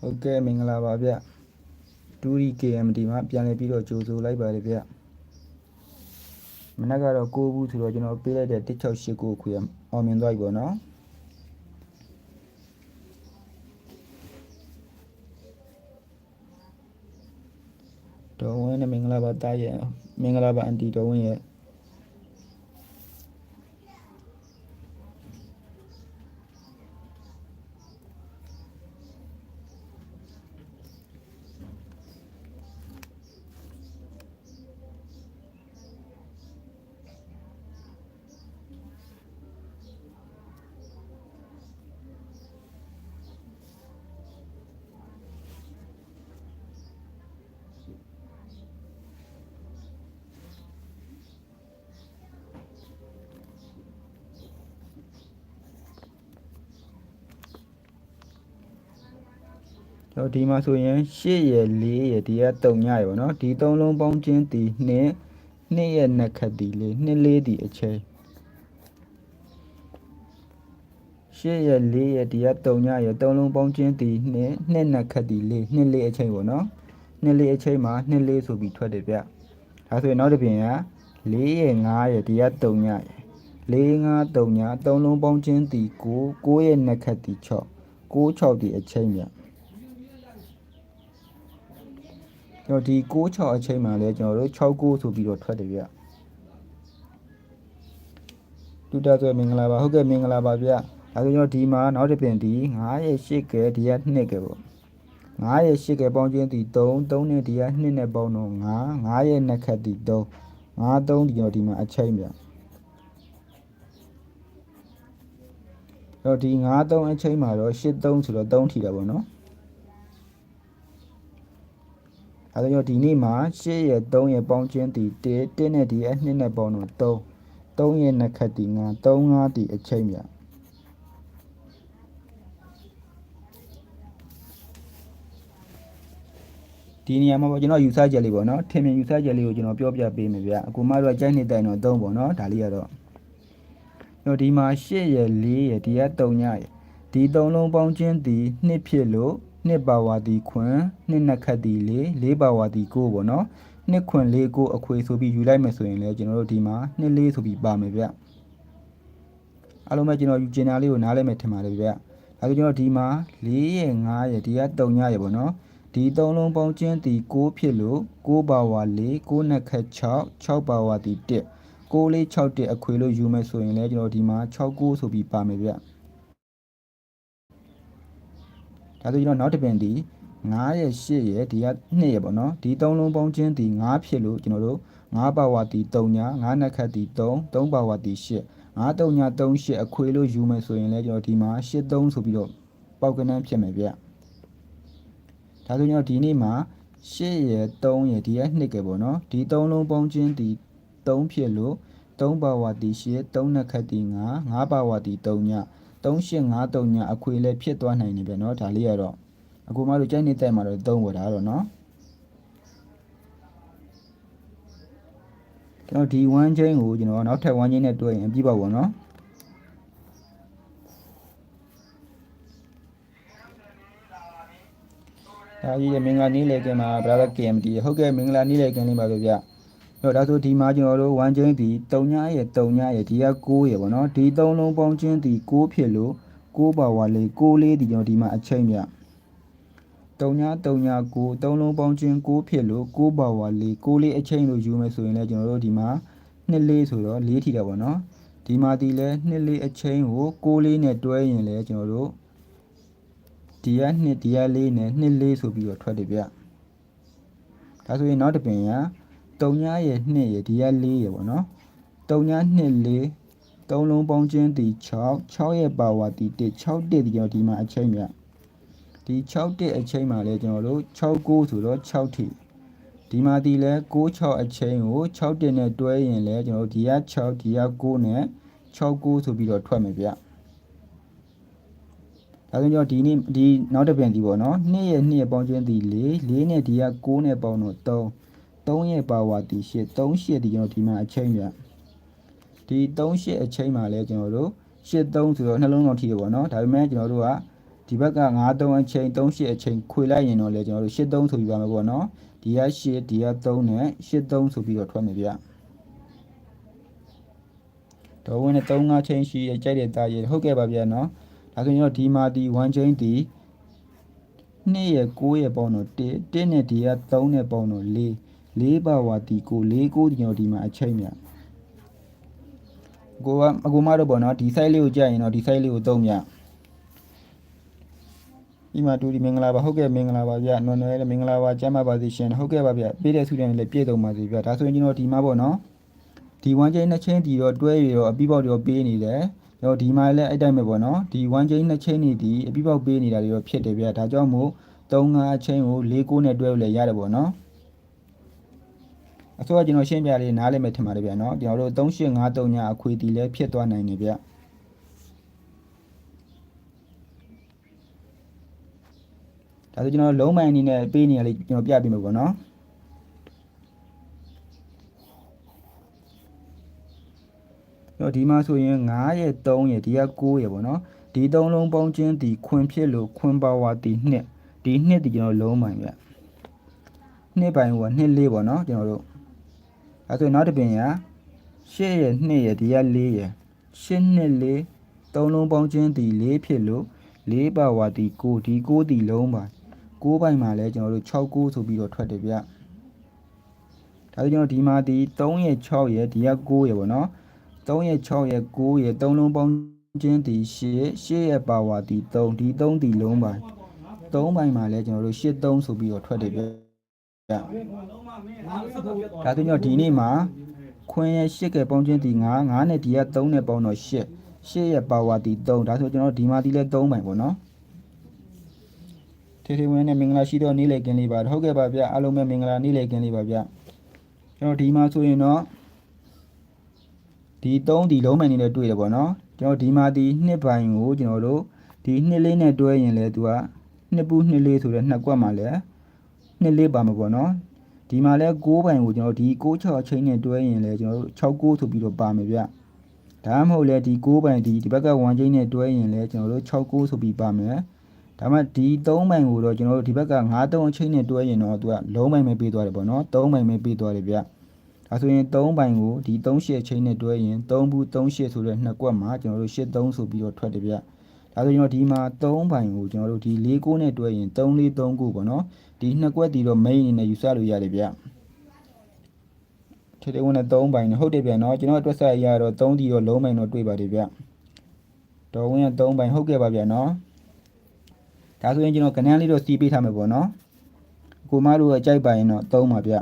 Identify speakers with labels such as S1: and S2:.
S1: ဟုတ်ကဲ့မင်္ဂလာပါဗျတူရီ KMD မှာပြန်လည်ပြီးတော့ကြိုဆိုလိုက်ပါတယ်ဗျမနက်ကတော့9ဘူးဆိုတော့ကျွန်တော်ပေးလိုက်တဲ့1689ခွေအောင်မြင်သွားပြီပေါ့နော်တော်ဝင်နဲ့မင်္ဂလာပါတားရဲ့မင်္ဂလာပါအန်တီတော်ဝင်ရဲ့ တော့ဒီမှာဆိုရင်8ရယ်4ရယ်ဒီက3ညရယ်ပေါ့နော်ဒီ3လုံးပေါင်းချင်းဒီ2 2ရဲ့နှစ်ခတ်ဒီလေး2လေးဒီအချိန်8ရယ်4ရယ်ဒီက3ညရယ်3လုံးပေါင်းချင်းဒီ2 2နှစ်ခတ်ဒီလေး2လေးအချိန်ပေါ့နော်2လေးအချိန်မှာ2လေးဆိုပြီးထွက်တယ်ဗျဒါဆိုရင်နောက်တစ်ပြင်က4ရယ်5ရယ်ဒီက3ညရယ်4 5 3ည3လုံးပေါင်းချင်းဒီ9 9ရဲ့နှစ်ခတ်ဒီ6 6 6ဒီအချိန်ဗျ တော့ဒီ66အချိန်မှာလဲကျွန်တော်တို့69ဆိုပြီးတော့ထွက်တယ်ဗျတူတာဆိုမင်္ဂလာပါဟုတ်ကဲ့မင်္ဂလာပါဗျဒါဆိုကျွန်တော်ဒီမှာနောက်တစ်ပြင်ဒီ9ရဲ့8ကဲဒီက2ကဲပေါ့9ရဲ့8ကဲပေါင်းချင်းဒီ3 3နဲ့ဒီက2နဲ့ပေါင်းတော့9 9ရဲ့နှစ်ခတ်ဒီ3 9 3ဒီတော့ဒီမှာအချိန်ဗျတော့ဒီ9 3အချိန်မှာတော့8 3ဆိုတော့3ထီတာပေါ့နော် ဒါကြောင့်ဒီနေ့မှာ8ရဲ့3ရဲ့ပေါင်းချင်းတီ1 1နဲ့ဒီအ2နဲ့ပေါင်းတော့3 3ရဲ့နှစ်ခတ်တီ9 3 5တီအချိန်မြဒီနေရာမှာပေါ့ကျွန်တော်ယူဆချက်လေးပေါ့နော်ထင်မြင်ယူဆချက်လေးကိုကျွန်တော်ပြောပြပေးမယ်ဗျအခုမှတော့ကြိုက်နေတိုင်တော့3ပေါ့နော်ဒါလေးကတော့တော့ဒီမှာ8ရဲ့4ရဲ့ဒီက3ညရဲ့ဒီ3လုံးပေါင်းချင်းတီ2ဖြစ်လို့ နှစ်ပါဝါတီခွန်နှစ်နှစ်ခတ်တီလေးလေးပါဝါတီကိုပေါ့နော်နှစ်ခွန်လေးကိုအခွေဆိုပြီးယူလိုက်မယ်ဆိုရင်လည်းကျွန်တော်တို့ဒီမှာနှစ်လေးဆိုပြီးပါမယ်ဗျအားလုံးပဲကျွန်တော်ယူကျင်တာလေးကိုနားလဲမယ်ထင်ပါတယ်ဗျအဲဒါကျွန်တော်ဒီမှာ4ရဲ့5ရဲ့ဒီက3ညရဲ့ပေါ့နော်ဒီ3လုံးပေါင်းချင်းတီ6ဖြစ်လို့6ပါဝါ4 6နှစ်ခတ်6 6ပါဝါတီ1 6လေး6တက်အခွေလို့ယူမယ်ဆိုရင်လည်းကျွန်တော်ဒီမှာ6 9ဆိုပြီးပါမယ်ဗျ ဒါဆိုကျွန်တော်နောက်တစ်ပင်ဒီ9ရဲ့8ရဲ့ဒီက2ရဲ့ပေါ့နော်ဒီ3လုံးပေါင်းချင်းဒီ9ဖြစ်လို့ကျွန်တော်တို့9ပါဝါတီ3ညာ9နှစ်ခတ်တီ3 3ပါဝါတီ8 9 3ညာ3 8အခွေလို့ယူမယ်ဆိုရင်လည်းကျွန်တော်ဒီမှာ8 3ဆိုပြီးတော့ပေါက်ကနန်းဖြစ်မယ်ဗျဒါဆိုကျွန်တော်ဒီနေ့မှာ8ရဲ့3ရဲ့ဒီက2ကပေါ့နော်ဒီ3လုံးပေါင်းချင်းဒီ3ဖြစ်လို့3ပါဝါတီ8 3နှစ်ခတ်တီ9 9ပါဝါတီ3ည 3853ညာအခွေလည်းဖြစ်သွားနိုင်နေပြန်နော်ဒါလေးကတော့အကူမတို့ကြိုက်နေတိုက်မှာတော့သုံးပေါ်တာတော့နော်ကျွန်တော်ဒီ1 chain ကိုကျွန်တော်နောက်ထပ်1 chain နဲ့တွဲရင်ပြပါဘောနော်ဒါကြီးရဲ့မင်္ဂလာနေ့လေကင်မှာ brother KMD ဟုတ်ကဲ့မင်္ဂလာနေ့လေကင်လေးပါဆိုကြ တော့ဒါဆိုဒီမှာကျွန်တော်တို့1ချင်းဒီ3ညရဲ့3ညရဲ့ဒီက9ရဲ့ပေါ့နော်ဒီ3လုံးပေါင်းချင်းဒီ9ဖြစ်လို့9ပါဝါလေး9လေးဒီကျွန်တော်ဒီမှာအချိန်မြ3ည3ည9 3လုံးပေါင်းချင်း9ဖြစ်လို့9ပါဝါလေး9လေးအချိန်လို့ယူမယ်ဆိုရင်လည်းကျွန်တော်တို့ဒီမှာ2လေးဆိုတော့4ထီတာပေါ့နော်ဒီမှာဒီလဲ2လေးအချိန်ကို9လေးနဲ့တွဲရင်လည်းကျွန်တော်တို့ဒီက2ဒီက4နဲ့2လေးဆိုပြီးတော့ထွက်တယ်ဗျဒါဆိုရင်နောက်တစ်ပင်က 3ညရဲ့2ရဲ့ဒီက4ရဲ့ပေါ့နော်3ည2 4 3လုံးပေါင်းချင်းဒီ6 6ရဲ့ပါဝါဒီ1 6တက်ဒီကျွန်တော်ဒီမှာအချိန်မြဒီ6တက်အချိန်မှာလဲကျွန်တော်တို့6 9ဆိုတော့6ထိဒီမှာဒီလဲ6 6အချိန်ကို6တက်နဲ့တွဲရင်လဲကျွန်တော်တို့ဒီက6ဒီက9နဲ့6 9ဆိုပြီးတော့ထွက်မယ်ဗျဒါဆိုကျွန်တော်ဒီနေ့ဒီနောက်တစ်ပြန်ဒီပေါ့နော်2ရဲ့2ရဲ့ပေါင်းချင်းဒီ4 4နဲ့ဒီက9နဲ့ပေါင်းတော့3 3ရဲ့ပါဝါတီ8 3 8ဒီကျွန်တော်ဒီမှာအချိန်ပြဒီ3 8အချိန်မှာလဲကျွန်တော်တို့8 3ဆိုတော့နှလုံးတော်ထိရပေါ့နော်ဒါပေမဲ့ကျွန်တော်တို့ကဒီဘက်က93အချိန်38အချိန်ခွေလိုက်ရင်တော့လေကျွန်တော်တို့83ဆိုပြီးပါမယ်ပေါ့နော်ဒီက8ဒီက3နဲ့83ဆိုပြီးတော့ထွက်မယ်ဗျတော့ဝင်နဲ့35ချိန်ရှိရကြိုက်တဲ့သားရဟုတ်ကဲ့ပါဗျာနော်ဒါဆိုရင်တော့ဒီမှာဒီ1ချိန်ဒီ2ရ9ရပေါင်းတော့1 1နဲ့ဒီက3နဲ့ပေါင်းတော့4 4ပါဝါဒီကို4 9ဒီကျွန်တော်ဒီမှာအချိန်မြကိုကအကူမတော့ပေါ့နော်ဒီ site လေးကိုကြည့်ရင်တော့ဒီ site လေးကိုသုံးမြဒီမှာတူဒီမင်္ဂလာပါဟုတ်ကဲ့မင်္ဂလာပါဗျနော်နော်လည်းမင်္ဂလာပါကျမ်းပါပါစေရှင်ဟုတ်ကဲ့ပါဗျပေးတဲ့ဆုတဲ့လည်းပြည့်စုံပါစေဗျဒါဆိုရင်ကျွန်တော်ဒီမှာပေါ့နော်ဒီ1 chain 2 chain ဒီတော့တွဲရတော့အပြီးပေါက်တွေတော့ပေးနေတယ်ကျွန်တော်ဒီမှာလည်းအဲ့တိုင်းပဲပေါ့နော်ဒီ1 chain 2 chain နေဒီအပြီးပေါက်ပေးနေတာတွေတော့ဖြစ်တယ်ဗျဒါကြောင့်မို့3 5 chain ကို4 9နဲ့တွဲလို့လည်းရတယ်ပေါ့နော် အစိုးရကျွန်တော်ရှင်းပြလေးနားလည်မယ်ထင်ပါတယ်ဗျနော်ကျွန်တော်တို့3853ညအခွေတီလည်းဖြစ်သွားနိုင်တယ်ဗျဒါဆိုကျွန်တော်လုံးမိုင်အနေနဲ့ပေးနေရလေးကျွန်တော်ပြပေးမယ်ပေါ့နော်တော့ဒီမှာဆိုရင်9ရဲ့3ရဲ့ဒီက9ရဲ့ပေါ့နော်ဒီ3လုံးပေါင်းခြင်းဒီခွင်ဖြစ်လို့ခွင်ပါဝါဒီနှစ်ဒီနှစ်ဒီကျွန်တော်လုံးမိုင်ဗျနှစ်ပိုင်ဟိုကနှစ်လေးပေါ့နော်ကျွန်တော်တို့ အဲဆိုနောက်တစ်ပင်ရ8ရဲ့2ရဲ့ဒီက4ရဲ့8နှစ်4 3လုံးပေါင်းခြင်းဒီ4ဖြစ်လို့4ပါဝါဒီ9ဒီ9ဒီလုံးပါ9ပိုင်မှာလဲကျွန်တော်တို့6 9ဆိုပြီးတော့ထွက်တယ်ဗျဒါဆိုကျွန်တော်ဒီမှာဒီ3ရဲ့6ရဲ့ဒီက9ရဲ့ပေါ့နော်3ရဲ့6ရဲ့9ရဲ့3လုံးပေါင်းခြင်းဒီ8 8ရဲ့ပါဝါဒီ3ဒီ3ဒီလုံးပါ3ပိုင်မှာလဲကျွန်တော်တို့8 3ဆိုပြီးတော့ထွက်တယ်ဗျ ဒါဆိုကျွန်တော်ဒီနေ့မှာခွင်းရဲ့8ကပေါင်းခြင်းဒီ9 9နဲ့ဒီက3နဲ့ပေါင်းတော့8 8ရဲ့ပါဝါဒီ3ဒါဆိုကျွန်တော်ဒီမှာဒီလဲ3ပိုင်ပေါ့နော်ထေထေဝင်းနဲ့မင်္ဂလာရှိတော့နေ့လေကင်းလေးပါဟုတ်ကဲ့ပါဗျအားလုံးပဲမင်္ဂလာနေ့လေကင်းလေးပါဗျကျွန်တော်ဒီမှာဆိုရင်တော့ဒီ3ဒီလုံးမှန်နေနဲ့တွေ့တယ်ပေါ့နော်ကျွန်တော်ဒီမှာဒီနှစ်ပိုင်ကိုကျွန်တော်တို့ဒီနှစ်လေးနဲ့တွဲရင်လဲသူကနှစ်ပူးနှစ်လေးဆိုတဲ့နှစ်ကွက်မှာလဲ နှစ်လေးပါမှာပေါ့နော်ဒီမှာလဲ6ပိုင်ကိုကျွန်တော်ဒီ6 6အချိန်နဲ့တွဲရင်လဲကျွန်တော်တို့6 9ဆိုပြီးတော့ပါမယ်ဗျဒါမှမဟုတ်လဲဒီ6ပိုင်ဒီဒီဘက်က1ချိန်နဲ့တွဲရင်လဲကျွန်တော်တို့6 9ဆိုပြီးပါမယ်ဒါမှဒီ3ပိုင်ကိုတော့ကျွန်တော်တို့ဒီဘက်က9 3အချိန်နဲ့တွဲရင်တော့သူကလုံးပိုင်ပဲပေးသွားတယ်ပေါ့နော်3ပိုင်ပဲပေးသွားတယ်ဗျဒါဆိုရင်3ပိုင်ကိုဒီ3ရှစ်အချိန်နဲ့တွဲရင်3ဘူး3ရှစ်ဆိုတဲ့နှစ်ကွက်မှာကျွန်တော်တို့ရှစ်3ဆိုပြီးတော့ထွက်တယ်ဗျဒါဆိုကျွန်တော်ဒီမှာ3ပိုင်ကိုကျွန်တော်တို့ဒီ4 9နဲ့တွဲရင်3 4 3 9ပေါ့နော် ဒီနှစ်ကွက်တီတော့ main အနေနဲ့ယူဆလို့ရတယ်ဗျထေထေဝင်နဲ့3ပိုင်နဲ့ဟုတ်တယ်ဗျနော်ကျွန်တော်အတွက်ဆက်ရတော့3တီတော့လုံးပိုင်တော့တွေ့ပါတယ်ဗျတော်ဝင်က3ပိုင်ဟုတ်ကဲ့ပါဗျနော်ဒါဆိုရင်ကျွန်တော်ကနန်းလေးတော့စီးပေးထားမယ်ပေါ့နော်ကိုမတို့အကြိုက်ပါရင်တော့3ပါဗျ